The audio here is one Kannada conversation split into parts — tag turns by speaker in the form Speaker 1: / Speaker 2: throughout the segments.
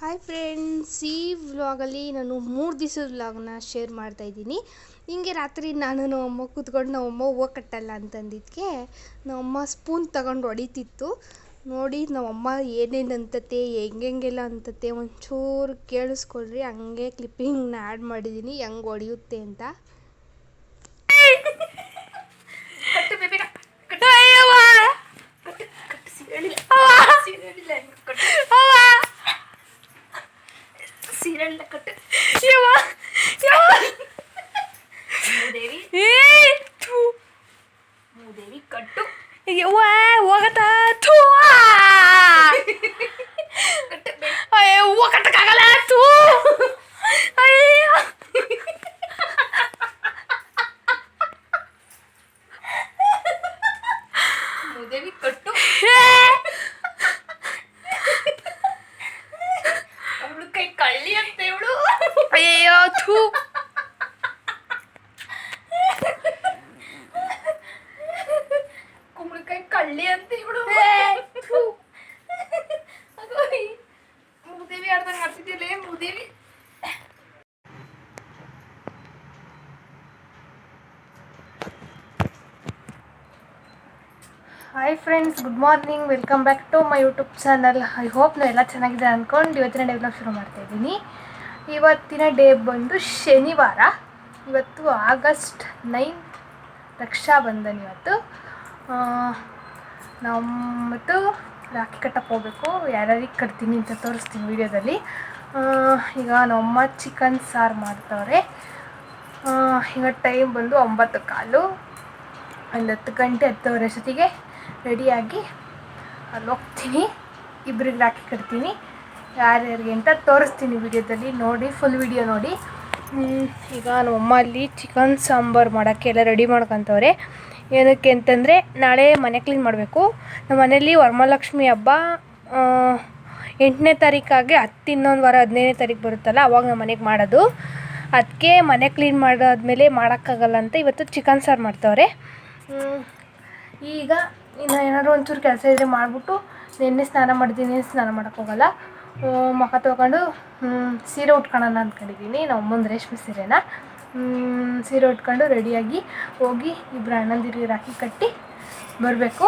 Speaker 1: ಹಾಯ್ ಫ್ರೆಂಡ್ಸ್ ಈ ವ್ಲಾಗಲ್ಲಿ ನಾನು ಮೂರು ದಿವಸದ ವ್ಲಾಗ್ನ ಶೇರ್ ಮಾಡ್ತಾ ಇದ್ದೀನಿ. ಹಿಂಗೆ ರಾತ್ರಿ ನಾನು ನಮ್ಮಮ್ಮ ಕೂತ್ಕೊಂಡು ನಮ್ಮಮ್ಮ ಹೂವು ಕಟ್ಟಲ್ಲ ಅಂತಂದಿದ್ದಕ್ಕೆ ನಮ್ಮಮ್ಮ ಸ್ಪೂನ್ ತಗೊಂಡು ಹೊಡಿತಿತ್ತು. ನೋಡಿ ನಮ್ಮಮ್ಮ ಏನೇನು ಅಂತತೆ, ಹೆಂಗೆಂಗೆಲ್ಲ ಅಂತತೆ ಒಂಚೂರು ಕೇಳಿಸ್ಕೊಳ್ರಿ, ಹಂಗೆ ಕ್ಲಿಪ್ಪಿಂಗ್ನ ಆ್ಯಡ್ ಮಾಡಿದ್ದೀನಿ, ಹೆಂಗೆ ಹೊಡೆಯುತ್ತೆ ಅಂತ.
Speaker 2: ಸೀರೆಲ್ಲ ಕಟ್ಟು. ದೇವಿ ದೇವಿ ಕಟ್ಟು.
Speaker 3: ಹೋಗತ್ತ ಥೂ.
Speaker 2: ಕಟ್ಟು
Speaker 3: hi friends good morning welcome back to my YouTube channel I hope ನಾವು ಎಲ್ಲ ಚೆನ್ನಾಗಿದೆ ಅಂದ್ಕೊಂಡು ಇವತ್ತಿನ ಡೇ ಬ್ಲಾಗ್ ಶುರು ಮಾಡ್ತಾ ಇದ್ದೀನಿ. ಇವತ್ತಿನ ಡೇ ಬಂದು ಶನಿವಾರ. ಇವತ್ತು ಆಗಸ್ಟ್ ನೈನ್ ರಕ್ಷಾಬಂಧನ್ ಇವತ್ತು. ನಮ್ಮತ್ತು ರಾಖಿ ಕಟ್ಟಕ್ಕೆ ಹೋಗಬೇಕು. ಯಾರ್ಯಾರಿಗೆ ಕಟ್ತೀನಿ ಅಂತ ತೋರಿಸ್ತೀನಿ ವೀಡಿಯೋದಲ್ಲಿ. ಈಗ ನಮ್ಮಮ್ಮ ಚಿಕನ್ ಸಾರು ಮಾಡ್ತವ್ರೆ. ಈಗ ಟೈಮ್ ಬಂದು ಒಂಬತ್ತು ಕಾಲು. ಒಂದು ಹತ್ತು ಗಂಟೆ ಹತ್ತುವರೆ ಅಷ್ಟೊತ್ತಿಗೆ ರೆಡಿಯಾಗಿ ಅಲ್ಲಿ ಹೋಗ್ತೀನಿ. ಇಬ್ಬರಿಗೆ ರಾಖಿ ಕಟ್ತೀನಿ. ಯಾರ್ಯಾರಿಗೆ ಅಂತ ತೋರಿಸ್ತೀನಿ ವಿಡಿಯೋದಲ್ಲಿ ನೋಡಿ ಫುಲ್ ವಿಡಿಯೋ ನೋಡಿ. ಈಗ ನಮ್ಮಮ್ಮ ಅಲ್ಲಿ ಚಿಕನ್ ಸಾಂಬಾರು ಮಾಡೋಕ್ಕೆ ಎಲ್ಲ ರೆಡಿ ಮಾಡ್ಕೊತವ್ರೆ. ಏನಕ್ಕೆ ಅಂತಂದರೆ, ನಾಳೆ ಮನೆ ಕ್ಲೀನ್ ಮಾಡಬೇಕು. ನಮ್ಮ ಮನೇಲಿ ವರಮಹಾಲಕ್ಷ್ಮಿ ಹಬ್ಬ ಎಂಟನೇ ತಾರೀಕಾಗಿ ಹತ್ತು, ಇನ್ನೊಂದು ವಾರ ಹದಿನೈದನೇ ತಾರೀಕು ಬರುತ್ತಲ್ಲ, ಅವಾಗ ನಮ್ಮ ಮನೆಗೆ ಮಾಡೋದು. ಅದಕ್ಕೆ ಮನೆ ಕ್ಲೀನ್ ಮಾಡಾದ್ಮೇಲೆ ಮಾಡೋಕ್ಕಾಗಲ್ಲ ಅಂತ ಇವತ್ತು ಚಿಕನ್ ಸಾರು ಮಾಡ್ತವ್ರೆ. ಈಗ ಇನ್ನು ಏನಾದರೂ ಒಂಚೂರು ಕೆಲಸ ಇದ್ದರೆ ಮಾಡಿಬಿಟ್ಟು ನಿನ್ನೆ ಸ್ನಾನ ಮಾಡಿದ್ದೀನಿ ಸ್ನಾನ ಮಾಡೋಕ್ಕೋಗಲ್ಲ ಮುಖ ತೊಗೊಂಡು ಸೀರೆ ಉಟ್ಕೊಳ್ಳೋಣ ಅಂದ್ಕೊಂಡಿದ್ದೀನಿ ಅಮ್ಮಂದು ರೇಷ್ಮೆ ಸೀರೆನ. ಸೀರೆ ಉಟ್ಕೊಂಡು ರೆಡಿಯಾಗಿ ಹೋಗಿ ಇಬ್ಬರು ಅಣ್ಣಂದಿರಿಗೆ ರಾಖಿ ಕಟ್ಟಿ ಬರಬೇಕು.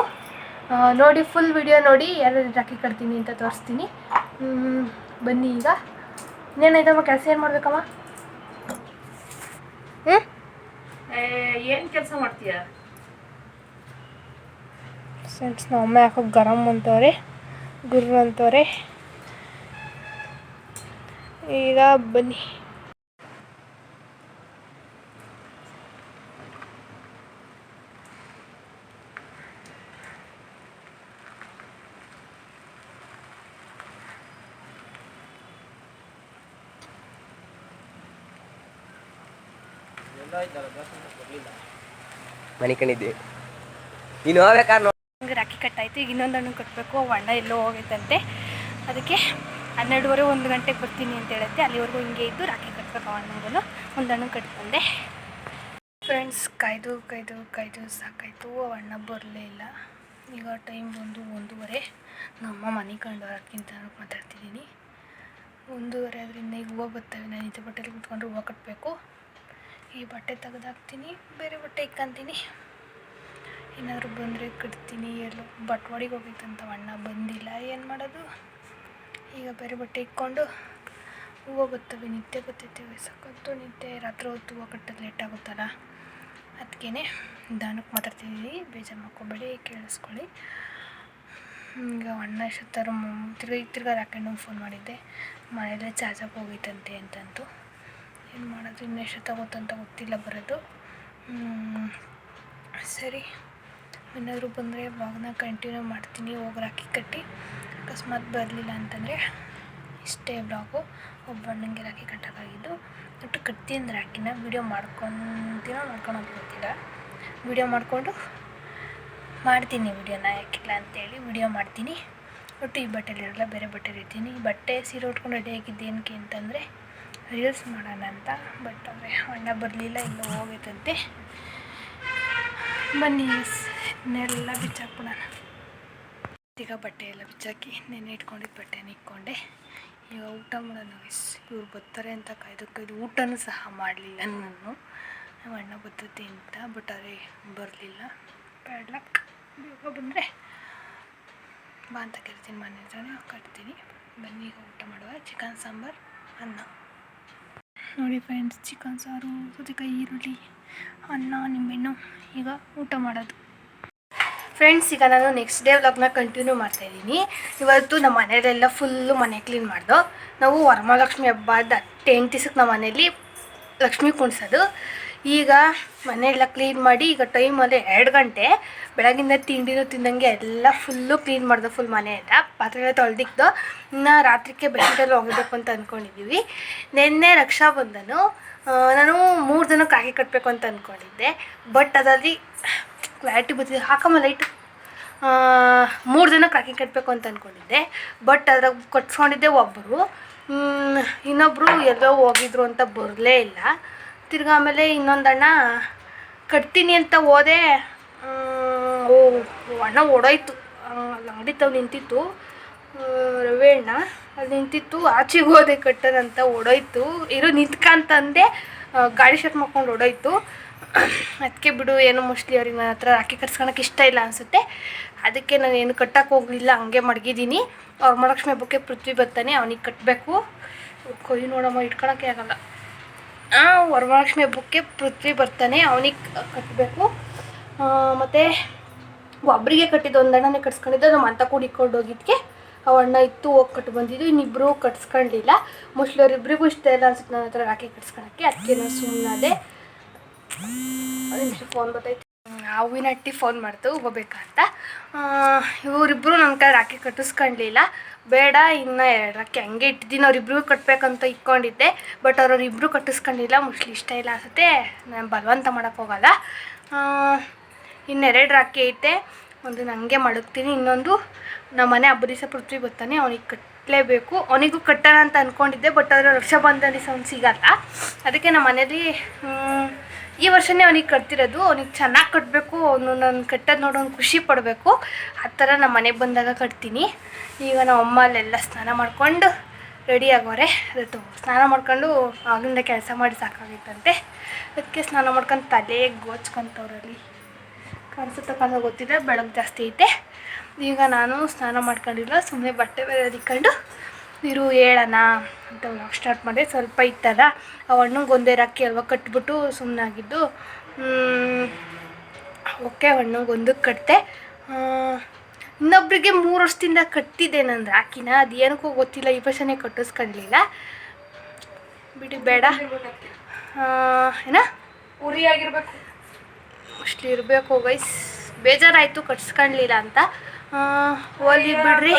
Speaker 3: ನೋಡಿ ಫುಲ್ ವಿಡಿಯೋ ನೋಡಿ ಯಾರು ರಾಖಿ ಕಟ್ತೀನಿ ಅಂತ ತೋರಿಸ್ತೀನಿ. ಬನ್ನಿ ಈಗ. ಇನ್ನೇನಾಯ್ತಮ್ಮ, ಕೆಲಸ ಏನು ಮಾಡಬೇಕಮ್ಮ?
Speaker 2: ಏನ್ ಕೆಲಸ ಮಾಡ್ತೀಯ?
Speaker 3: ಫ್ರೆಂಡ್ಸ್ ನಮ್ಮ ಅಮ್ಮ ಯಾಕೋ ಗರಂ ಅಂತವ್ರೆ ಗುರ್ರ ಅಂತವ್ರೆ. ಈಗ ಬನ್ನಿ.
Speaker 4: ಮನೆ ಕಣಿದ್ದೆ ನೀನು ಹೋಗ್ಬೇಕಾದ್ರೆ
Speaker 3: ಹಂಗೆ ರಾಖಿ ಕಟ್ಟಾಯ್ತು, ಈಗ ಇನ್ನೊಂದು ಹಣ್ಣು ಕಟ್ಟಬೇಕು ಅಣ್ಣ ಎಲ್ಲೋ ಹೋಗೈತಂತೆ ಅದಕ್ಕೆ ಹನ್ನೆರಡುವರೆ ಒಂದು ಗಂಟೆಗೆ ಬರ್ತೀನಿ ಅಂತ ಹೇಳುತ್ತೆ. ಅಲ್ಲಿವರೆಗೂ ಹಿಂಗೆ ಇದ್ದು ರಾಖಿ ಕಟ್ಟಬೇಕು ಅಣ್ಣಂಗೂ ಒಂದು ಹಣ್ಣು ಕಟ್ಕೊಂಡೆ. ಫ್ರೆಂಡ್ಸ್ ಕಾಯ್ದು ಕಾಯ್ದು ಕಾಯ್ದು, ಸಾಕಾಯ್ತು. ಅಣ್ಣ ಬರಲೇ ಇಲ್ಲ. ಈಗ ಟೈಮ್ ಬಂದು ಒಂದೂವರೆ. ನಮ್ಮ ಮನೆ ಕಂಡು ಅದಕ್ಕಿಂತ ಮಾತಾಡ್ತಿದ್ದೀನಿ. ಒಂದೂವರೆ ಅದರಿಂದ ಈಗ ಹೂವು ಬರ್ತವೆ. ನಾನು ಇದು ಬಟ್ಟೆಲಿ ಕುತ್ಕೊಂಡು ಹೂವು ಕಟ್ಟಬೇಕು ಈ ಬಟ್ಟೆ ತೆಗೆದಾಕ್ತೀನಿ, ಬೇರೆ ಬಟ್ಟೆ ಇಕ್ಕಂತೀನಿ ಏನಾದರೂ ಬಂದರೆ ಕಟ್ತೀನಿ, ಎಲ್ಲೋ ಬಟ್ವಾಡಿಗೆ ಹೋಗಿತ್ತಂತ ಅಣ್ಣ ಬಂದಿಲ್ಲ. ಏನು ಮಾಡೋದು? ಈಗ ಬೇರೆ ಬಟ್ಟೆ ಇಟ್ಕೊಂಡು ಹೂವು ಬರ್ತವೆ ನಿತ್ಯ ಗೊತ್ತೈತೆ ಸಖತ್ತು ನಿತ್ಯ ರಾತ್ರಿ ಹೊತ್ತು ಹೂವು ಕಟ್ಟೋದು ಲೇಟ್ ಆಗುತ್ತಲ್ಲ? ಅದಕ್ಕೇ ದಾನಕ್ಕೆ ಮಾತಾಡ್ತಿದ್ದೀವಿ ಬೇಜಾರು ಮಾಡ್ಕೊಬೇಡಿ, ಕೇಳಿಸ್ಕೊಳ್ಳಿ. ಈಗ ಅಣ್ಣ ಎಷ್ಟೊತ್ತಾರು ತಿರ್ಗಿ ತಿರ್ಗಿ ಹಾಕೊಂಡು ಫೋನ್ ಮಾಡಿದ್ದೆ. ಮನೇಲೆ ಚಾರ್ಜಾಗಿ ಹೋಗಿತ್ತಂತೆ ಅಂತಂತು. ಏನು ಮಾಡೋದು? ಇನ್ನೆಷ್ಟು ತಗೋತಂತ ಗೊತ್ತಿಲ್ಲ ಬರೋದು. ಸರಿ. ಏನಾದರೂ ಬಂದರೆ ವ್ಲಾಗ್ನ ಕಂಟಿನ್ಯೂ ಮಾಡ್ತೀನಿ ಹೋಗಿ ರಾಖಿ ಕಟ್ಟಿ, ಅಕಸ್ಮಾತ್ ಬರಲಿಲ್ಲ ಅಂತಂದರೆ ಇಷ್ಟೇ ಬ್ಲಾಗು ಒಬ್ಬ ಅಣ್ಣಂಗೆ ರಾಖಿ ಕಟ್ಟೋಕ್ಕಾಗಿದ್ದು. ಒಟ್ಟು ಕಟ್ತೀನಿ ರಾಖಿನ ವೀಡಿಯೋ ಮಾಡ್ಕೊತೀನೋ ಮಾಡ್ಕೊಳೋದು ಗೊತ್ತಿಲ್ಲ. ವೀಡಿಯೋ ಮಾಡಿಕೊಂಡು ಮಾಡ್ತೀನಿ ವಿಡಿಯೋನ ಯಾಕಿಲ್ಲ ಅಂತೇಳಿ ವಿಡಿಯೋ ಮಾಡ್ತೀನಿ. ಒಟ್ಟು ಈ ಬಟ್ಟೆಲಿರಲ್ಲ ಬೇರೆ ಬಟ್ಟೆ ಇರ್ತೀನಿ ಈ ಬಟ್ಟೆ ಸೀರೆ ಉಟ್ಕೊಂಡು ರೆಡಿ ಆಗಿದ್ದು ಏನಕ್ಕೆ ಅಂತಂದರೆ ರೀಲ್ಸ್ ಮಾಡೋಣ ಅಂತ. ಬಟ್ ಅಂದರೆ ಅಣ್ಣ ಬರಲಿಲ್ಲ ಇಲ್ಲ ಹೋಗೈತಂತೆ. ಬನ್ನಿ. ನೆಲ್ಲ ಬಿಚ್ಚಾಕ್ಬಿಡೋಣ. ಈಗ ಬಟ್ಟೆ ಎಲ್ಲ ಬಿಚ್ಚಾಕಿ ನೆನೆ ಇಟ್ಕೊಂಡಿದ್ದು ಬಟ್ಟೆನ ಇಕ್ಕೊಂಡೆ. ಈಗ ಊಟ ಮಾಡೋಣ ಗೈಸ್ ಇವ್ರು ಬರ್ತಾರೆ ಅಂತ ಕಾಯ್ದು ಕಾಯ್ದು ಊಟನೂ ಸಹ ಮಾಡಲಿಲ್ಲ ನಾನು. ನಮ್ಮ ಅಣ್ಣ ಬರ್ತೈತೆ ಅಂತ ಬಟ್ ಅವರೇ ಬರಲಿಲ್ಲ. ಲಕ್ ಬೇಗ ಬಂದರೆ ಬಾ ಅಂತ ಕೇಳ್ತೀನಿ ಮನೆ ಹತ್ರನೇ, ಕಟ್ತೀನಿ. ಬನ್ನಿ, ಈಗ ಊಟ ಮಾಡುವ. ಚಿಕನ್ ಸಾಂಬಾರು, ಅನ್ನ. ನೋಡಿ ಫ್ರೆಂಡ್ಸ್ ಚಿಕನ್ ಸಾರು, ಸೌತೆಕಾಯಿ, ಈರುಳ್ಳಿ, ಅನ್ನ, ನಿಂಬೆಹಣ್ಣು. ಈಗ ಊಟ ಮಾಡೋದು. ಫ್ರೆಂಡ್ಸ್ ಈಗ ನಾನು ನೆಕ್ಸ್ಟ್ ಡೇ ವ್ಲಾಗ್ನ ಕಂಟಿನ್ಯೂ ಮಾಡ್ತಾ ಇದ್ದೀನಿ. ಇವತ್ತು ನಮ್ಮ ಮನೆಯಲ್ಲೆಲ್ಲ ಫುಲ್ಲು ಮನೆ ಕ್ಲೀನ್ ಮಾಡ್ದು. ನಾವು ವರಮಹಾಲಕ್ಷ್ಮಿ ಹಬ್ಬದ ಟೆನ್ ನಮ್ಮ ಮನೇಲಿ ಲಕ್ಷ್ಮಿ ಕುಣಿಸೋದು. ಈಗ ಮನೆಯೆಲ್ಲ ಕ್ಲೀನ್ ಮಾಡಿ ಈಗ ಟೈಮಲ್ಲಿ ಎರಡು ಗಂಟೆ ಬೆಳಗಿಂದ ತಿಂಡಿನೂ ತಿಂದಂಗೆ ಎಲ್ಲ ಫುಲ್ಲು ಕ್ಲೀನ್ ಮಾಡ್ದೆ ಫುಲ್ ಮನೆ ಎಲ್ಲ. ತೊಳೆದಿಕ್ದು. ಇನ್ನು ರಾತ್ರಿಗೆ ಬೆಳಗ್ಗೆಲ್ಲ ಹೋಗಬೇಕು ಅಂತ ಅಂದ್ಕೊಂಡಿದ್ದೀವಿ ನಿನ್ನೆ ರಕ್ಷಾಬಂಧನು ನಾನು ಮೂರು ದಿನಕ್ಕೆ ಹಾಕಿ ಕಟ್ಟಬೇಕು ಅಂತ ಅಂದ್ಕೊಂಡಿದ್ದೆ ಬಟ್ ಅದರಲ್ಲಿ ಕ್ಲಾರಿಟಿ ಬರ್ತಿದೆ ಹಾಕಮ್ಮ ಲೈಟು ಮೂರು ಜನ ಕ್ರಾಕಿಂಗ್ ಕಟ್ಟಬೇಕು ಅಂತ ಅಂದ್ಕೊಂಡಿದ್ದೆ ಬಟ್ ಅದ್ರಾಗ ಕಟ್ಸ್ಕೊಂಡಿದ್ದೆ ಒಬ್ಬರು ಇನ್ನೊಬ್ಬರು ಎಲ್ಲೋ ಹೋಗಿದ್ರು ಅಂತ ಬರಲೇ ಇಲ್ಲ. ತಿರ್ಗಿ ಆಮೇಲೆ ಇನ್ನೊಂದಣ್ಣ ಕಟ್ತೀನಿ ಅಂತ ಹೋದೆ. ಓ, ಅಣ್ಣ ಓಡೋಯ್ತು. ಅಲ್ಲಿ ಅಂಗಡಿ ತಾವು ನಿಂತಿತ್ತು. ರವೆ ಅಣ್ಣ, ಅಲ್ಲಿ ನಿಂತಿತ್ತು. ಆಚೆಗೆ ಹೋದೆ ಕಟ್ಟದಂತ ಓಡೋಯ್ತು. ಇರೋ ನಿಂತ್ಕಂತಂದೆ ಗಾಡಿ ಶರ್ಟ್ ಮಾಡ್ಕೊಂಡು ಓಡೋಯ್ತು. ಅದಕ್ಕೆ ಬಿಡು, ಏನು ಮೋಸ್ಟ್ಲಿ ಅವ್ರಿಗೆ ನನ್ನ ಹತ್ರ ರಾಖಿ ಕಟ್ಸ್ಕೊಳಕ್ಕೆ ಇಷ್ಟ ಇಲ್ಲ ಅನಿಸುತ್ತೆ. ಅದಕ್ಕೆ ನಾನು ಏನು ಕಟ್ಟಕ್ಕೆ ಹೋಗಲಿಲ್ಲ, ಹಂಗೆ ಮಡಗಿದ್ದೀನಿ. ಅವ್ರ ಮಹಾಲಕ್ಷ್ಮಿ ಹಬ್ಬಕ್ಕೆ ಪೃಥ್ವಿ ಬರ್ತಾನೆ, ಅವನಿಗೆ ಕಟ್ಟಬೇಕು ಕೊಯ್ ನೋಡಮ್ಮ, ಇಟ್ಕೊಳಕ್ಕೆ ಆಗಲ್ಲ. ವರಮಹಾಲಕ್ಷ್ಮಿ ಹಬ್ಬಕ್ಕೆ ಪೃಥ್ವಿ ಬರ್ತಾನೆ, ಅವನಿಗೆ ಕಟ್ಟಬೇಕು ಮತ್ತು ಒಬ್ಬರಿಗೆ ಕಟ್ಟಿದ್ದು ಒಂದು ಅಣ್ಣನೇ ಕಟ್ಸ್ಕೊಂಡಿದ್ದು, ನಮ್ಮ ಅಂತ ಕೂಡ ಹೋಗಿದ್ದಕ್ಕೆ ಅವ ಅಣ್ಣ ಇತ್ತು, ಹೋಗಿ ಕಟ್ಟು ಬಂದಿದ್ದು ಇನ್ನಿಬ್ಬರು ಕಟ್ಸ್ಕೊಂಡಿಲ್ಲ. ಮೋಸ್ಟ್ಲಿ ಅವ್ರಿಬ್ಬರಿಗೂ ಇಷ್ಟ ಇಲ್ಲ ಅನ್ಸುತ್ತೆ ನನ್ನ ಹತ್ರ ರಾಖಿ ಕಟ್ಸ್ಕೊಳಕ್ಕೆ, ಅದಕ್ಕೆ ನಾನು ಸುಮ್ಮನಾದೆ ಫೋನ್ ಬರ್ತೈತಿ ಹೂವಿನ ಅಟ್ಟಿ ಫೋನ್ ಮಾಡ್ತು ಹೋಗ್ಬೇಕಂತ ಇವರಿಬ್ಬರು ನನ್ನ ಕೈ ರಾಖಿ ಕಟ್ಟಿಸ್ಕೊಳ್ಲಿಲ್ಲ ಬೇಡ, ಇನ್ನು ಎರಡು ರಾಖಿ ಹಂಗೆ ಇಟ್ಟಿದ್ದೀನಿ. ಅವ್ರಿಬ್ರಿಗೂ ಕಟ್ಟಬೇಕಂತ ಇಟ್ಕೊಂಡಿದ್ದೆ. ಬಟ್ ಅವ್ರವ್ರಿಬ್ರು ಕಟ್ಟಿಸ್ಕೊಂಡಿಲ್ಲ. ಮುಸ್ಲಿ ಇಷ್ಟ ಇಲ್ಲ ಅನ್ಸುತ್ತೆ. ನಾನು ಬಲವಂತ ಮಾಡೋಕ್ಕೋಗಲ್ಲ ಇನ್ನೆರಡು ರಾಖಿ ಐತೆ. ಒಂದು ನನಗೆ ಮಡಗ್ತೀನಿ. ಇನ್ನೊಂದು ನಮ್ಮ ಮನೆ ಹಬ್ಬ ದಿವಸ ಪೃಥ್ವಿ ಬರ್ತಾನೆ, ಅವನಿಗೆ ಕಟ್ಟಲೇಬೇಕು ಅವನಿಗೂ ಕಟ್ಟೋಣ ಅಂತ ಅಂದ್ಕೊಂಡಿದ್ದೆ ಬಟ್ ಅದರ ರಕ್ಷಾಬಂಧನ ದಿವಸ ಅವ್ನು ಸಿಗಲ್ಲ. ಅದಕ್ಕೆ ನಮ್ಮ ಮನೇಲಿ ಈ ವರ್ಷನೇ ಅವನಿಗೆ ಕಟ್ತಿರೋದು. ಅವನಿಗೆ ಚೆನ್ನಾಗಿ ಕಟ್ಟಬೇಕು ಅವನು ನಾನು ಕಟ್ಟೋದು ನೋಡೋನು ಖುಷಿ ಪಡಬೇಕು. ಆ ಥರ ನಮ್ಮ ಮನೆಗೆ ಬಂದಾಗ ಕಟ್ತೀನಿ. ಈಗ ನಮ್ಮ ಅಮ್ಮ ಅಲ್ಲೆಲ್ಲ ಸ್ನಾನ ಮಾಡ್ಕೊಂಡು ರೆಡಿ ಆಗೋರೆ. ಅದು ಸ್ನಾನ ಮಾಡ್ಕೊಂಡು ಆಗಿಂದ ಕೆಲಸ ಮಾಡಿ ಸಾಕಾಗಿತ್ತಂತೆ. ಅದಕ್ಕೆ ಸ್ನಾನ ಮಾಡ್ಕೊಂಡು ತಲೆ ಗೋಚ್ಕೊಂತವ್ರಲ್ಲಿ. ಕಾಣಿಸುತ್ತೆ ಗೊತ್ತಿದೆ ಗೊತ್ತಿಲ್ಲ ಬೆಳಗ್ಗೆ ಜಾಸ್ತಿ ಐತೆ. ಈಗ ನಾನು ಸ್ನಾನ ಮಾಡ್ಕೊಂಡಿಲ್ಲ ಸುಮ್ಮನೆ ಬಟ್ಟೆ ಬೇರೆ ದಿಕ್ಕೊಂಡು ಇರು ಹೇಳೋಣ ಅಂತ ವ್ಲಾಗ್ ಸ್ಟಾರ್ಟ್ ಮಾಡಿದೆ ಸ್ವಲ್ಪ ಇತ್ತಲ್ಲ? ಆ ಹಣ್ಣು ಒಂದೇ ರಾಕಿ ಅಲ್ವಾ ಕಟ್ಬಿಟ್ಟು ಸುಮ್ಮನಾಗಿದ್ದು ಓಕೆ ಹಣ್ಣಂಗೆ ಒಂದಕ್ಕೆ ಕಟ್ಟಿದೆ ಇನ್ನೊಬ್ಬರಿಗೆ ಮೂರು ವರ್ಷದಿಂದ ಕಟ್ಟಿದ್ದೆ ನಾನು ರಾಕಿನ. ಅದು ಏನಕ್ಕೂ ಗೊತ್ತಿಲ್ಲ ಈ ವರ್ಷನೇ ಕಟ್ಟಿಸ್ಕೊಳ್ಳಲಿಲ್ಲ ಬಿಡಿ ಬೇಡ. ಏನ?
Speaker 2: ಉರಿಯಾಗಿರ್ಬೇಕು.
Speaker 3: ಅಷ್ಟು ಇರಬೇಕು ವಯಸ್ಸು ಬೇಜಾರಾಯಿತು ಕಟ್ಸ್ಕೊಳ್ಳಲಿಲ್ಲ ಅಂತ. ಆ, ಹೋಗ್ಲಿ ಬಿಡ್ರಿ.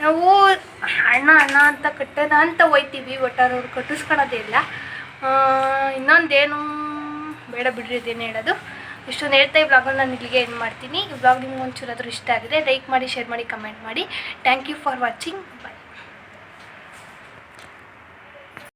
Speaker 3: ನಾವು ಅಣ್ಣ ಅಣ್ಣ ಅಂತ ಕಟ್ಟದ ಅಂತ ಹೋಯ್ತೀವಿ ಬಟ್ ಅವ್ರು ಕಟ್ಟಿಸ್ಕೊಳೋದೇ ಇಲ್ಲ. ಇನ್ನೊಂದೇನು ಬೇಡ ಬಿಡ್ರಿ ಇದೇನು ಹೇಳೋದು. ಇಷ್ಟೊಂದು ಹೇಳ್ತಾ ಈ ವ್ಲಾಗನ್ನ ನಾನು ಇಲ್ಲಿಗೆ ಏನು ಮಾಡ್ತೀನಿ. ಈ ವ್ಲಾಗ್ ನಿಮ್ಗೆ ಒಂಚೂರಾದರೂ ಇಷ್ಟ ಆಗಿದೆ ಲೈಕ್ ಮಾಡಿ ಶೇರ್ ಮಾಡಿ ಕಮೆಂಟ್ ಮಾಡಿ. Thank you for watching bye